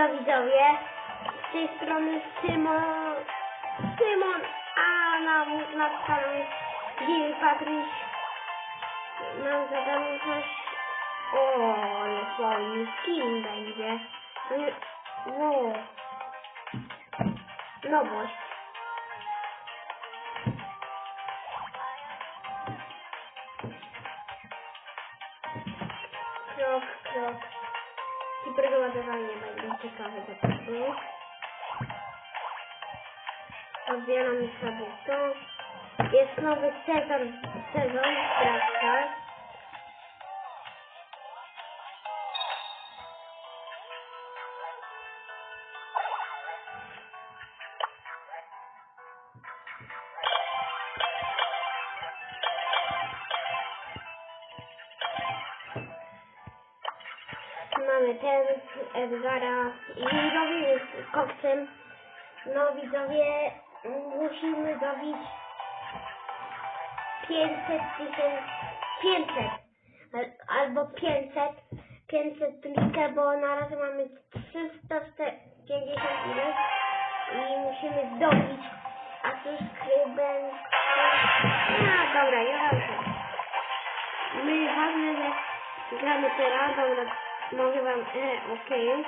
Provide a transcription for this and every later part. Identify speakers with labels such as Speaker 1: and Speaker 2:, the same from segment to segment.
Speaker 1: Elo widzowie, z tej strony Szymon, Szymon, a na, na kanale Gil Patryś. Nam zadano coś, o, ale fajny skin będzie, no, nowość. Ciekawe do tego. Odbieramy sobie to. Jest nowy sezon, sezon Straszka. Mamy ten Edgara i widzowie z koksem. No widzowie, musimy dobić 500 tysięcy, 500 al- albo 500, 500 likę, bo na razie mamy 350 ile i musimy dobić, a subskrybent, no dobra, ja My ważne, że gramy teraz, dobra, mogę wam, e, okej.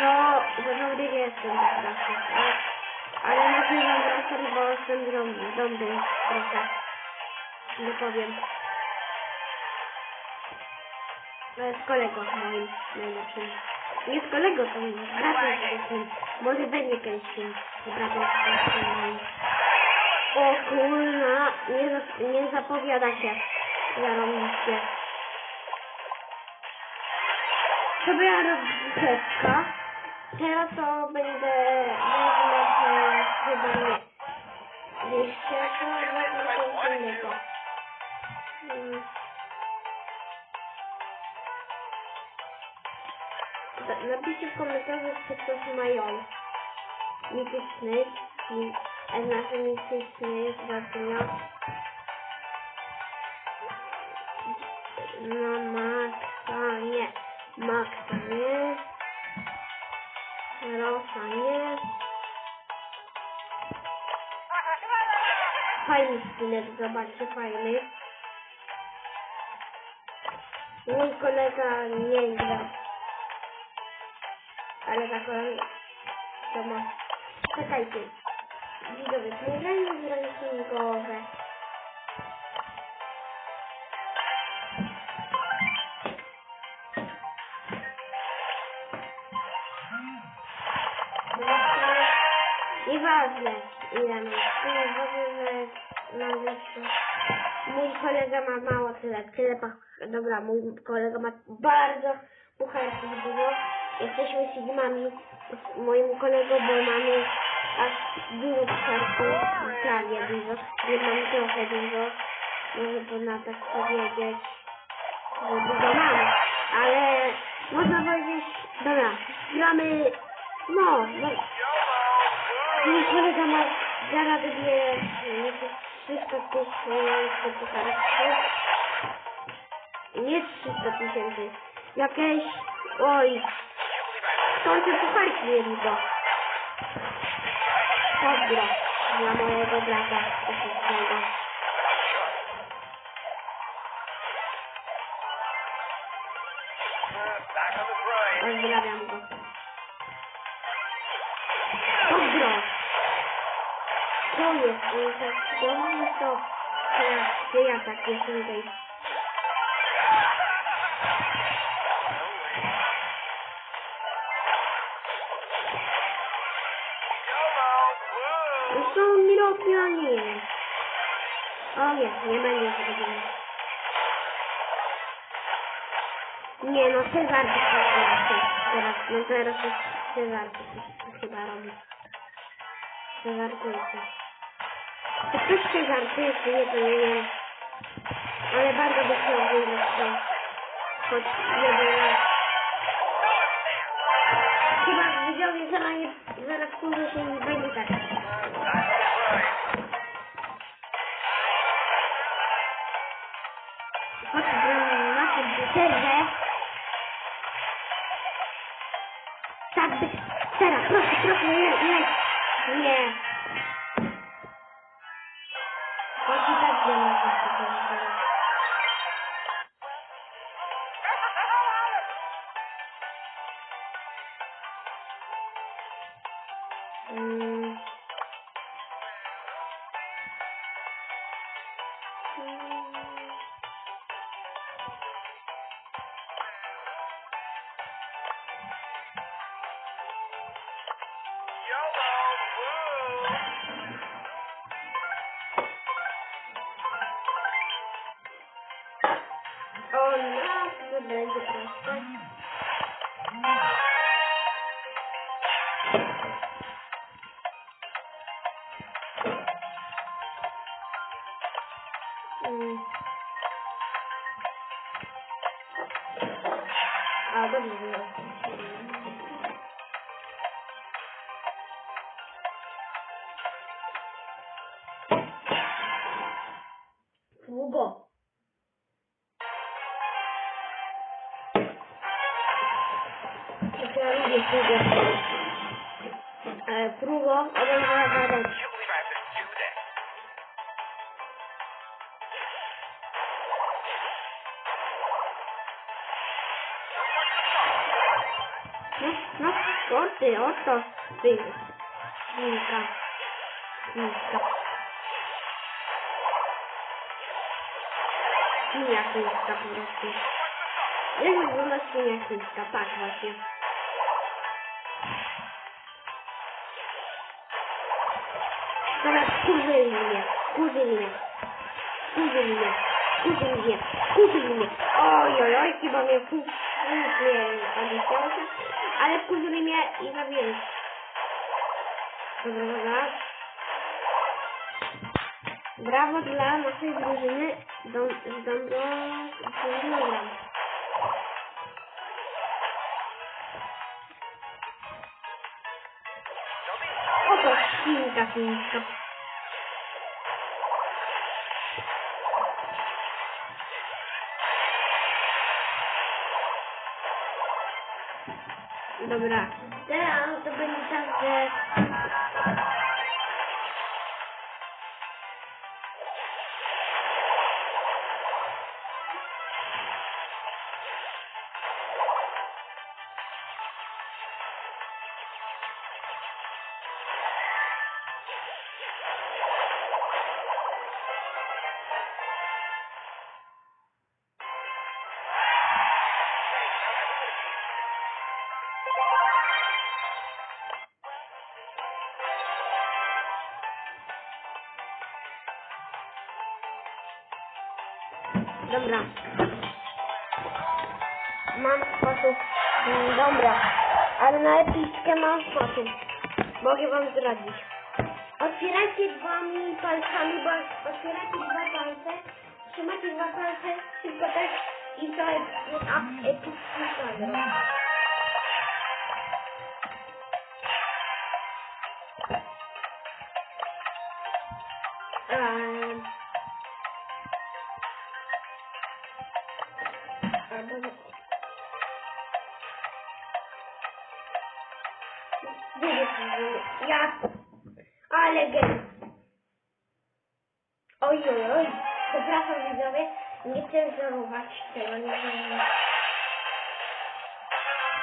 Speaker 1: No, za dobry nie jestem tak naprawdę, ale, ale nagrywam wracam, bo jestem dom, dobry trochę, nie powiem. To jest kolego moim najlepszym. Nie z kolego, to mój bratem najlepszym. Może będzie kiedyś film z bratem moim. O kurna, nie, nie zapowiada się. Zarobiście. To była rozgrzewka. Teraz to będę się chyba nie. Jeszcze to wezmę coś innego. Mm. Da- Napiszcie w komentarzach, czy ktoś ma ją. Mityczny. mi- Znaczy mityczny, zapomniał. No Maxa, nie. Maxa, nie. Rosa, nie. Fajny skinek, zobaczcie, fajny. Mój kolega nie gra. Ale ta kolega to ma. Czekajcie. Widzowie, to nie grajmy w rankingowe. Nieważne ile mam. Tyle ważne, że mam. Mój kolega ma mało tyle. Tyle pach... Dobra, mój kolega ma bardzo pucharków dużo. Jesteśmy sigmami z moim kolegą, bo mamy aż dużo pucharków. Prawie dużo. Nie mam trochę dużo. Może to na tak powiedzieć. Dużo mamy. Ale można powiedzieć, dobra, gramy, no, no Mój kolega wybije jakieś 300 tysięcy. Nie 300 tysięcy. Jakieś... Oj. Skąd te pucharki to? Pozdro dla mojego brata
Speaker 2: grind.
Speaker 1: Pozdrawiam go. To jest, on tak dobrze to... Teraz, że ja tak jestem tej...
Speaker 2: YOLO! Woo!
Speaker 1: Są milionie. O nie, nie będzie zrobione. Nie no, Cezar to teraz, teraz, no teraz jest Cezar to coś chyba robi. Cezar to jest. Cezar to jest, nie to nie wiem. Ale bardzo by chciał wyjść to. Choć jeden raz. Chyba że nie, zaraz kurwa się nie będzie tak. Gramy na Zerwę. Tak być. Teraz, proszę, proszę, nie, nie. Nie. Franklin
Speaker 2: Hmm. Aldım
Speaker 1: bunu. No, no, o ty, oto, ty. Świnka. Świnka. Świnia chińska po prostu. Jak wygląda świnia chińska? Tak właśnie. Teraz kurzyli mnie, kurzyli mnie. Kurzyli mnie, kurzyli mnie, kurzyli mnie. Oj, oj, oj, chyba mnie ku... Nie, nie chciało się. Ale kurzyli mnie i zabiłem. Dobra, dobra. Brawo dla naszej drużyny Dom, z Dąbro. Oto świnka chińska. Dobra, teraz to będzie tak, że... Dobra. Mam sposób. Mm, Dobra. Ale na epickę mam sposób. Mogę wam zdradzić. Otwierajcie dwoma palcami, bo otwieracie dwa palce, trzymacie dwa palce, tylko tak i to jest epicki. Ja. Ale gen. Oj, oj, oj. Przepraszam widzowie. Nie chcę żałować tego. Nie.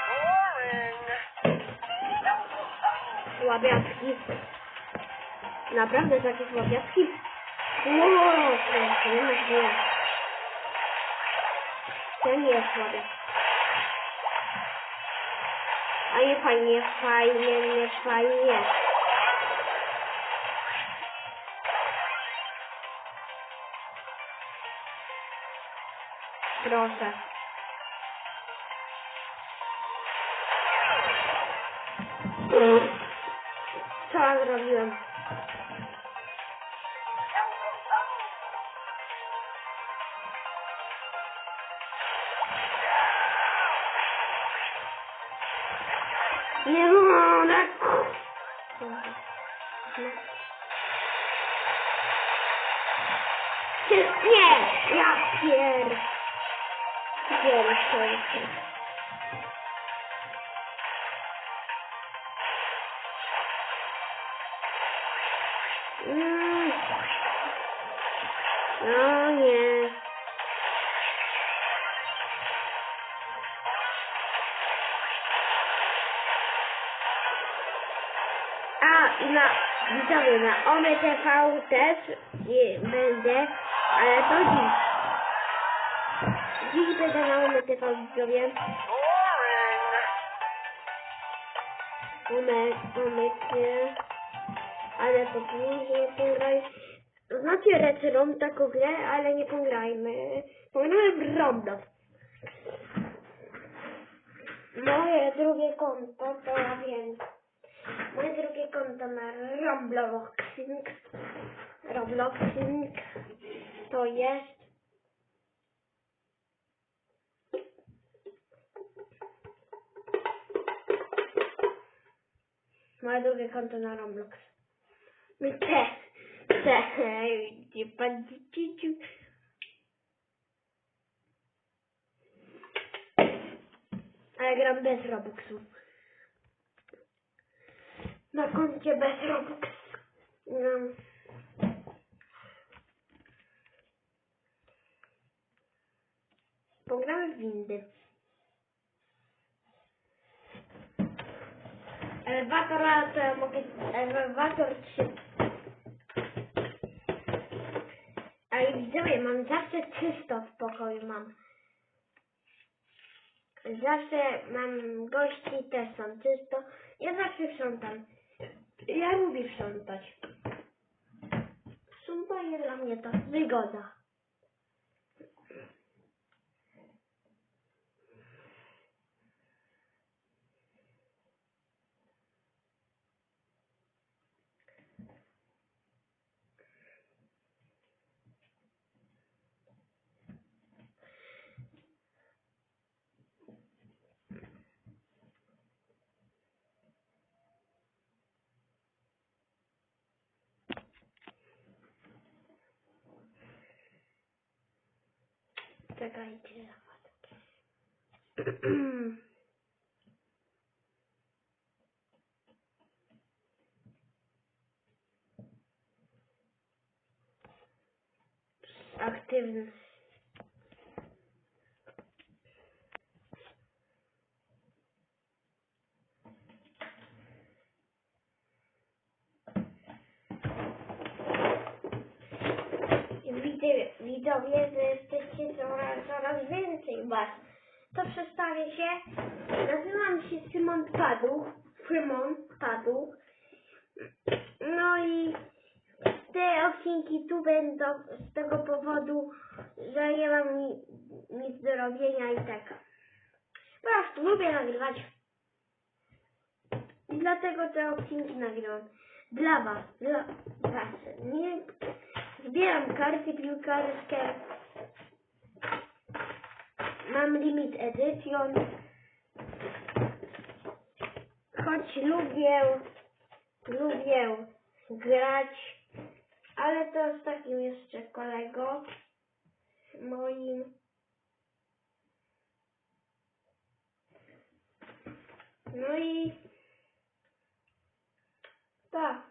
Speaker 2: Boring.
Speaker 1: Słabiacki. Naprawdę takie słabiacki? Wow, to nie ma nie. To nie jest słabiak. A nie fajnie, fajnie, nie fajnie. Proszę. Co ja zrobiłem? Nie mogę. Nie, ja pier... Pierwszy. I na widzowie na Ome TV też będę, ale to dziś. Dziś będę na Ome TV widzowie. Ome, Omecie. Ale to później pograj. Znacie Retrom taką grę, ale nie pograjmy. Pograjmy w Roblox. Moje drugie konto to ja wiem. Moje drugie konto na Robloxing. Robloxing to jest moje drugie konto na Roblox. Te, te, gdzie pan dzieciu. Ale gram bez Robuxów. Na koncie bez Robux. No. Pogramy w windy. To ja mogę... Elewator 3. A i widzowie, mam zawsze czysto w pokoju mam. Zawsze mam gości, też są czysto. Ja zawsze sprzątam. Ja lubię sprzątać. Sprzątanie dla mnie to wygoda. Czekajcie. Aktywny. Widzę, widzowie, że jesteście To przedstawię się. Nazywam się Szymon Paduch. Szymon Paduch. No i te odcinki tu będą z tego powodu, że nie mam ni, nic do robienia i tak. Po prostu lubię nagrywać. I dlatego te odcinki nagrywam. Dla was, dla was. Nie zbieram karty piłkarskie. Mam limit edycjon. Choć lubię, lubię grać, ale to z takim jeszcze kolego moim. No i tak.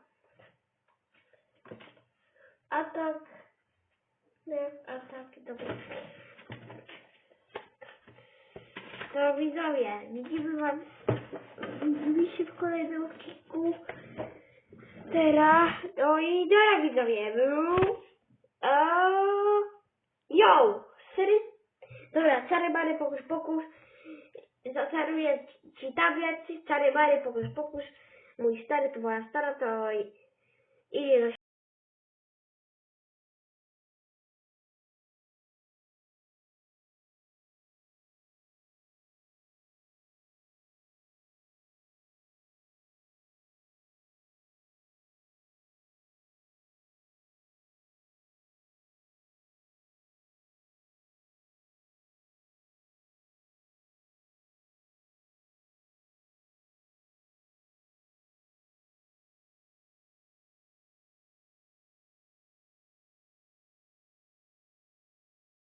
Speaker 1: Atak. Nie, atak, dobra. To widzowie, widzimy was, widzimy się w kolejnym odcinku. Teraz, no i teraz widzowie, był, eee, yo, sery, dobra, czary bary, pokus, pokus, zaczaruję ci tablet, czary bary, pokus, pokus, mój stary, to moja stara, to i, i